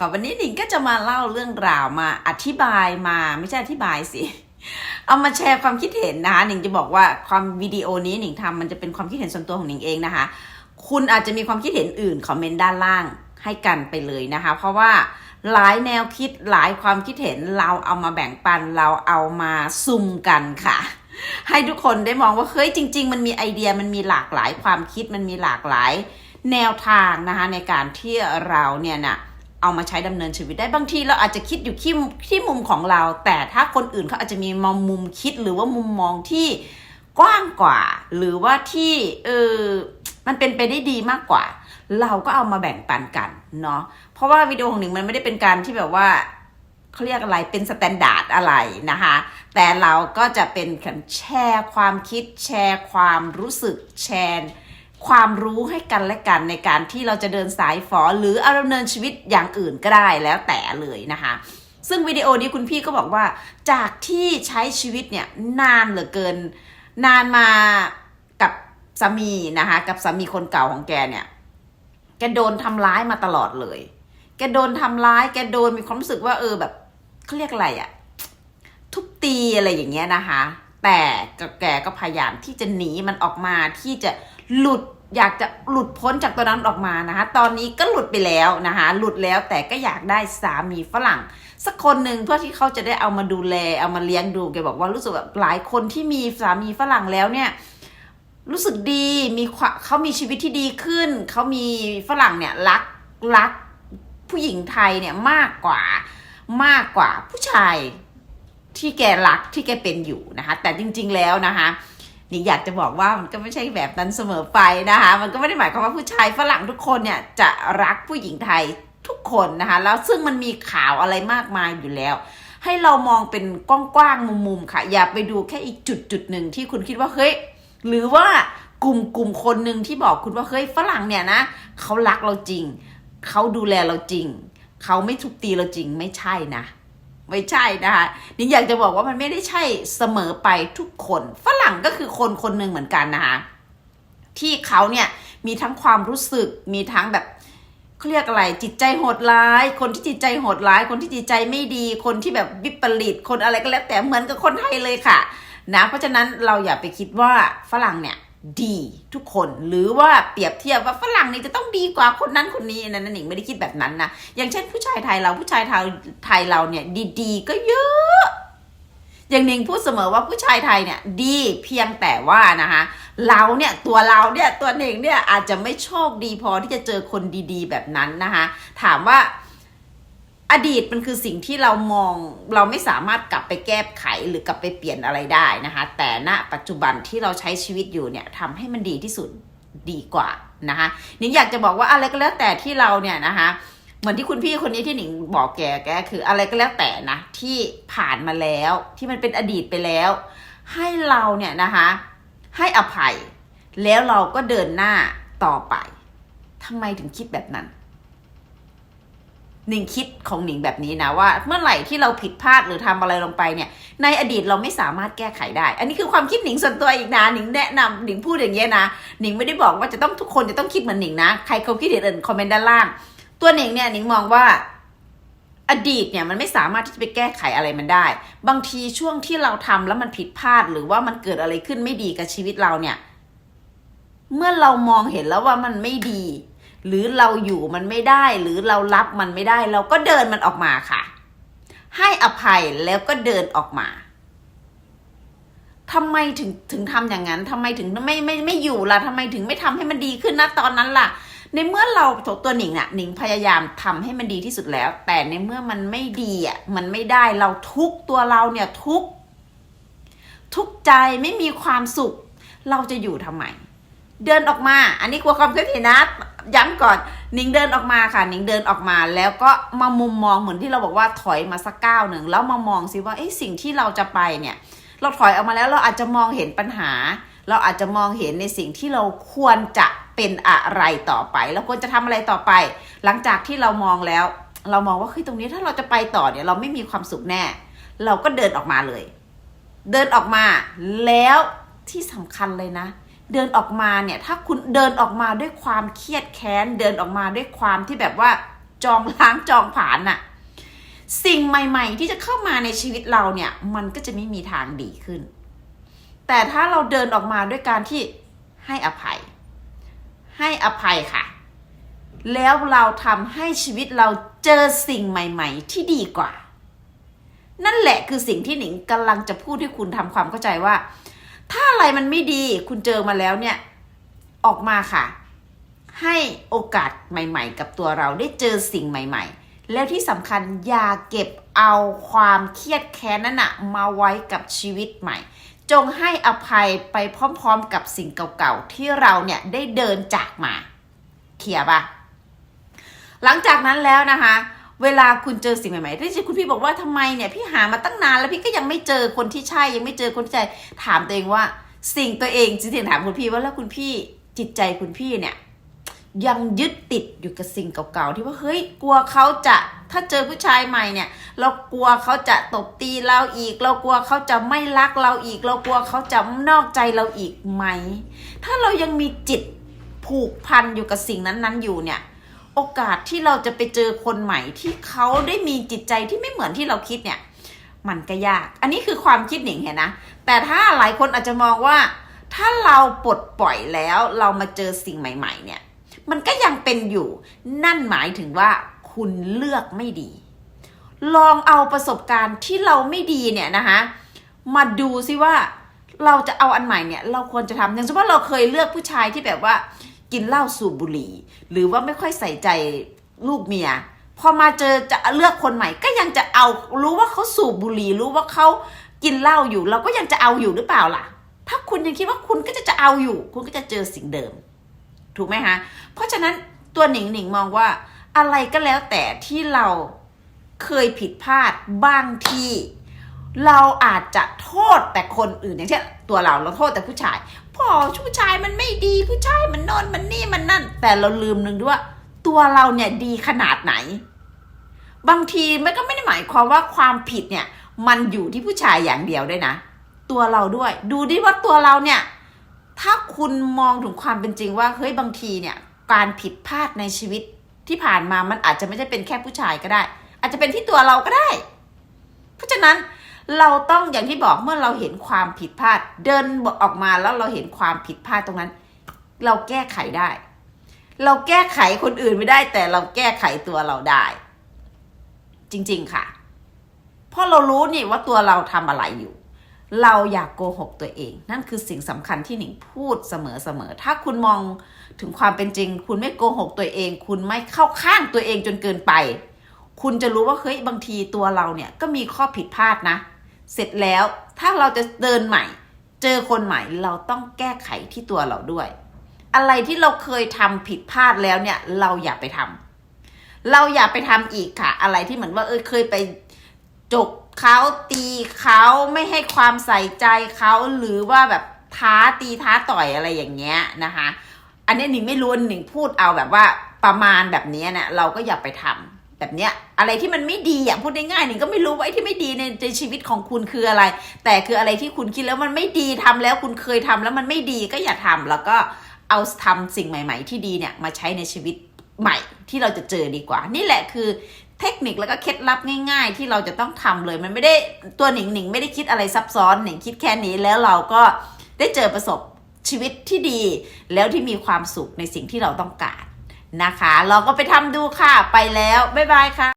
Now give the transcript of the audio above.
ค่ะ วันนี้หนิงก็จะมาเล่าเรื่องราวมาอธิบายมาไม่ใช่อธิบายสิ เอามาแชร์ความคิดเห็นนะคะหนิงจะบอกว่าความวิดีโอนี้หนิงทำมันจะเป็นความคิดเห็นส่วนตัวของหนิงเองนะคะ คุณอาจจะมีความคิดเห็นอื่นคอมเมนต์ด้านล่างให้กันไปเลยนะคะ เพราะว่าหลายแนวคิดหลายความคิดเห็นเราเอามาแบ่งปันเราเอามาซุ่มกันค่ะ ให้ทุกคนได้มองว่าเฮ้ยจริง ๆ มันมีไอเดียมันมีหลากหลายความคิดมันมีหลากหลายแนวทางนะคะในการที่เราเนี่ยน่ะ เอามาใช้ดำเนินชีวิตได้บางทีเราอาจจะคิดอยู่ที่ที่มุมของเรา แต่ถ้าคนอื่นเขาอาจจะมีมองมุมคิดหรือว่ามุมมองที่กว้างกว่า หรือว่าที่เออมันเป็นไปได้ดีมากกว่า เราก็เอามาแบ่งปันกันเนาะเพราะว่าวิดีโอของหนึ่งมันไม่ได้เป็นการที่แบบว่าเขาเรียกอะไรเป็นสแตนดาร์ดอะไรนะคะ แต่เราก็จะเป็นแชร์ความคิดแชร์ความรู้สึกแชร์ ความรู้ให้กันและกันในการที่เราจะเดินสายฝอหรือเอาดำเนินชีวิตอย่างอื่นก็ได้แล้วแต่เลยนะคะ ซึ่งวิดีโอนี้คุณพี่ก็บอกว่าจากที่ใช้ชีวิตเนี่ยนานเหลือเกิน นานมากับสามีนะคะกับสามีคนเก่าของแกเนี่ยแกโดนทำร้ายมาตลอดเลย แกโดนทำร้าย แกโดนมีความรู้สึกว่าเออแบบเขาเรียกอะไรอะทุบตีอะไรอย่างเงี้ยนะคะ แต่แกก็พยายามที่จะหนีมันออกมาที่จะหลุด อยากจะหลุดพ้นจากตัวนั้นออกมานะคะตอนนี้ก็หลุดไปแล้วนะคะหลุดแล้วแต่ก็อยากได้สามีฝรั่ง สักคนหนึ่งเพื่อที่เขาจะได้เอามาดูแลเอามาเลี้ยงดูแกบอกว่ารู้สึกแบบหลายคนที่มีสามีฝรั่งแล้วเนี่ยรู้สึกดีมีเขามีชีวิตที่ดีขึ้น เขามีฝรั่งเนี่ยรักรักผู้หญิงไทยเนี่ยมากกว่ามากกว่าผู้ชายที่แกรักที่แกเป็นอยู่นะคะแต่จริง ๆแล้วนะคะิงอยากจะบอกว่ามันก็ไม่ใช่แบบนั้นเสมอไปนะคะ มันก็ไม่ได้หมายความว่าผู้ชายฝรั่งทุกคนเนี่ยจะรักผู้หญิงไทยทุกคนนะคะ แล้วซึ่งมันมีข่าวอะไรมากมายอยู่แล้ว ให้เรามองเป็นกว้างๆมุมๆค่ะ อย่าไปดูแค่อีกจุดจุดหนึ่งที่คุณคิดว่าเฮ้ยหรือว่ากลุ่มกลุ่มคนหนึ่งที่บอกคุณว่าเฮ้ยฝรั่งเนี่ยนะเขารักเราจริงเขาดูแลเราจริงเขาไม่ทุบตีเราจริงไม่ใช่นะ ไม่ใช่นะคะนี่อยากจะบอกว่ามันไม่ได้ใช่เสมอไปทุกคน ฝรั่งก็คือคนคนหนึ่งเหมือนกันนะคะที่เขาเนี่ยมีทั้งความรู้สึกมีทั้งแบบเขาเรียกอะไรจิตใจโหดร้าย คนที่จิตใจโหดร้าย คนที่จิตใจไม่ดี คนที่แบบวิปริตคนอะไรก็แล้วแต่เหมือนกับคนไทยเลยค่ะ นะ เพราะฉะนั้นเราอย่าไปคิดว่าฝรั่งเนี่ย ดีทุกคนหรือว่าเปรียบเทียบว่าฝรั่งนี่จะต้องดีกว่าคนนั้นคนนี้นะนั่นหนิงไม่ได้คิดแบบนั้นนะอย่างเช่นผู้ชายไทยเราผู้ชายไทยไทยเราเนี่ยดีๆ ก็เยอะอย่างหนิงพูดเสมอว่าผู้ชายไทยเนี่ยดีเพียงแต่ว่านะคะเราเนี่ยตัวเราเนี่ยตัวหนิงเนี่ยอาจจะไม่โชคดีพอที่จะเจอคนดีๆ แบบนั้นนะคะถามว่า อดีตมันคือสิ่งที่เรามองเราไม่สามารถกลับไปแก้ไขหรือกลับไปเปลี่ยนอะไรได้นะคะ แต่ณปัจจุบันที่เราใช้ชีวิตอยู่เนี่ยทำให้มันดีที่สุดดีกว่านะคะหนิงอยากจะบอกว่าอะไรก็แล้วแต่ที่เราเนี่ยนะคะเหมือนที่คุณพี่คนนี้ที่หนิงบอกแกแกคืออะไรก็แล้วแต่นะที่ผ่านมาแล้วที่มันเป็นอดีตไปแล้ว ให้เราเนี่ยนะคะให้อภัย แล้วเราก็เดินหน้าต่อไปทำไมถึงคิดแบบนั้น หนิงคิดของหนิงแบบนี้นะว่า เมื่อไหร่ที่เราผิดพลาดหรือทำอะไรลงไปเนี่ย ในอดีตเราไม่สามารถแก้ไขได้ อันนี้คือความคิดหนิงส่วนตัวอีกนะหนิงแนะนำหนิงพูดอย่างเงี้ยนะหนิงไม่ได้บอกว่าจะต้องทุกคนจะต้องคิดเหมือนหนิงนะใครเขาคิดเห็นอื่นคอมเมนต์ด้านล่าง ตัวหนิงเนี่ยหนิงมองว่าอดีตเนี่ยมันไม่สามารถที่จะไปแก้ไขอะไรมันได้ บางทีช่วงที่เราทำแล้วมันผิดพลาดหรือว่ามันเกิดอะไรขึ้นไม่ดีกับชีวิตเราเนี่ย เมื่อเรามองเห็นแล้วว่ามันไม่ดี หรือเราอยู่มันไม่ได้ หรือเรารับมันไม่ได้ เราก็เดินมันออกมาค่ะ ให้อภัยแล้วก็เดินออกมาทำไมถึงถึงทำอย่างนั้นทำไมถึงไม่ไม่ไม่อยู่ล่ะทำไมถึงไม่ทำให้มันดีขึ้นนะตอนนั้นล่ะ ในเมื่อเราตัวหนิงน่ะหนิงพยายามทำให้มันดีที่สุดแล้ว แต่ในเมื่อมันไม่ดีอะมันไม่ได้เราทุกตัวเราเนี่ยทุกทุกใจไม่มีความสุข เราจะอยู่ทำไม เดินออกมา อันนี้กลัวความเคิดเห็นนะ ย้ำก่อนหนิงเดินออกมาค่ะหนิงเดินออกมา แล้วก็มามุมมองเหมือนที่เราบอกว่าถอยมาสักก้าวหนึ่งแล้วมามองสิว่าไอ้สิ่งที่เราจะไปเนี่ย เราถอยออกมาแล้วเราอาจจะมองเห็นปัญหา เราอาจจะมองเห็นในสิ่งที่เราควรจะเป็นอะไรต่อไปเราควรจะทำอะไรต่อไป หลังจากที่เรามองแล้ว เรามองว่าเฮ้ยตรงนี้ถ้าเราจะไปต่อเนี่ยเราไม่มีความสุขแน่ เราก็เดินออกมาเลย เดินออกมาแล้วที่สำคัญเลยนะ เดินออกมาเนี่ย ถ้าคุณเดินออกมาด้วยความเครียดแค้น เดินออกมาด้วยความที่แบบว่าจองล้างจองผลานน่ะสิ่งใหม่ ๆ ที่จะเข้ามาในชีวิตเราเนี่ย มันก็จะไม่มีทางดีขึ้น แต่ถ้าเราเดินออกมาด้วยการที่ให้อภัย ให้อภัยค่ะ แล้วเราทำให้ชีวิตเราเจอสิ่งใหม่ ๆ ที่ดีกว่า นั่นแหละคือสิ่งที่หนิงกำลังจะพูดให้คุณทำความเข้าใจว่า ถ้าอะไรมันไม่ดีคุณเจอมาแล้วเนี่ย ออกมาค่ะ ให้โอกาสใหม่ ๆ กับตัวเราได้เจอสิ่งใหม่ ๆ แล้วที่สำคัญอย่าเก็บเอาความเครียดแค้นนั้นนะมาไว้กับชีวิตใหม่ จงให้อภัยไปพร้อมๆกับสิ่งเก่าๆ ที่เราเนี่ยได้เดินจากมา เคลียร์ปะหลังจากนั้นแล้วนะคะ เวลาคุณเจอสิ่งใหม่ๆที่คุณพี่บอกว่าทำไมเนี่ยพี่หามาตั้งนานแล้วพี่ก็ยังไม่เจอคนที่ใช่ยังไม่เจอคนที่ใจถามตัวเองว่า สิ่งตัวเองจริงๆถามคุณพี่ว่าแล้วคุณพี่จิตใจคุณพี่เนี่ยยังยึดติดอยู่กับสิ่งเก่าๆที่ว่าเฮ้ยกลัวเขาจะถ้าเจอผู้ชายใหม่เนี่ย เรากลัวเขาจะตบตีเราอีก เรากลัวเขาจะไม่รักเราอีก เรากลัวเขาจะนอกใจเราอีกไหม ถ้าเรายังมีจิตผูกพันอยู่กับสิ่งนั้นๆอยู่เนี่ย โอกาสที่เราจะไปเจอคนใหม่ที่เขาได้มีจิตใจที่ไม่เหมือนที่เราคิดเนี่ย มันก็ยาก อันนี้คือความคิดหนิงเห็นนะ แต่ถ้าหลายคนอาจจะมองว่า ถ้าเราปลดปล่อยแล้วเรามาเจอสิ่งใหม่ ๆ เนี่ย มันก็ยังเป็นอยู่ นั่นหมายถึงว่าคุณเลือกไม่ดี ลองเอาประสบการณ์ที่เราไม่ดีเนี่ยนะคะมาดูซิว่าเราจะเอาอันใหม่เนี่ย เราควรจะทำอย่างเช่นว่าเราเคยเลือกผู้ชายที่แบบว่า กินเหล้าสูบบุหรี่ หรือว่าไม่ค่อยใส่ใจลูกเมีย พอมาเจอจะเลือกคนใหม่ ก็ยังจะเอารู้ว่าเขาสูบบุหรี่ รู้ว่าเขากินเหล้าอยู่ เราก็ยังจะเอาอยู่หรือเปล่าล่ะ ถ้าคุณยังคิดว่าคุณก็จะจะเอาอยู่ คุณก็จะเจอสิ่งเดิม ถูกไหมคะเพราะฉะนั้นตัวหนิงหนิงมองว่าอะไรก็แล้วแต่ที่เราเคยผิดพลาดบางที เราอาจจะโทษแต่คนอื่นอย่างเช่นตัวเราเราโทษแต่ผู้ชายพอผู้ชายมันไม่ดีผู้ชายมันนอนมันนี่มันนั่น แต่เราลืมนึงด้วยว่า ตัวเราเนี่ยดีขนาดไหน บางทีมันก็ไม่ได้หมายความว่าความผิดเนี่ย มันอยู่ที่ผู้ชายอย่างเดียวด้วยนะ ตัวเราด้วย ดูดิว่าตัวเราเนี่ย ถ้าคุณมองถึงความเป็นจริงว่าเฮ้ยบางทีเนี่ย การผิดพลาดในชีวิตที่ผ่านมามันอาจจะไม่ได้เป็นแค่ผู้ชายก็ได้ อาจจะเป็นที่ตัวเราก็ได้ เพราะฉะนั้น เราต้องอย่างที่บอกเมื่อเราเห็นความผิดพลาด เดินออกมาแล้วเราเห็นความผิดพลาดตรงนั้น เราแก้ไขได้ เราแก้ไขคนอื่นไม่ได้ แต่เราแก้ไขตัวเราได้ จริง ๆ ค่ะเพราะเรารู้นี่ว่าตัวเราทำอะไรอยู่ เราอยากโกหกตัวเอง นั่นคือสิ่งสำคัญที่หนิงพูดเสมอๆถ้าคุณมองถึงความเป็นจริง คุณไม่โกหกตัวเอง คุณไม่เข้าข้างตัวเองจนเกินไป คุณจะรู้ว่าเฮ้ยบางทีตัวเราเนี่ยก็มีข้อผิดพลาดนะ เสร็จแล้วถ้าเราจะเดินใหม่ เจอคนใหม่เราต้องแก้ไขที่ตัวเราด้วย อะไรที่เราเคยทำผิดพลาดแล้วเนี่ย เราอย่าไปทำเราอย่าไปทำอีกค่ะ อะไรที่เหมือนว่าเออเคยไปจกเขาตีเขาไม่ให้ความใส่ใจเขาหรือว่าแบบท้าตีท้าต่อยอะไรอย่างเงี้ยนะคะ อันนี้หนิงไม่รู้หนิงพูดเอาแบบว่าประมาณแบบนี้เนี่ยเราก็อย่าไปทำ แบบเนี้ยอะไรที่มันไม่ดีอะพูดง่ายๆหนิงก็ไม่รู้ว่าไอ้ที่ไม่ดีในในชีวิตของคุณคืออะไร แต่คืออะไรที่คุณคิดแล้วมันไม่ดีทำแล้วคุณเคยทำแล้วมันไม่ดีก็อย่าทำแล้วก็เอาทำสิ่งใหม่ ๆ ที่ดีเนี่ยมาใช้ในชีวิตใหม่ที่เราจะเจอดีกว่า นี่แหละคือเทคนิคแล้วก็เคล็ดลับง่าย ๆ ที่เราจะต้องทำเลยมันไม่ได้ตัวหนิงหนิงไม่ได้คิดอะไรซับซ้อนหนิงคิดแค่นี้แล้วเราก็ได้เจอประสบชีวิตที่ดี แล้วที่มีความสุขในสิ่งที่เราต้องการ นะคะลองก็ไปทำดูค่ะ ไปแล้ว บ๊ายบายค่ะ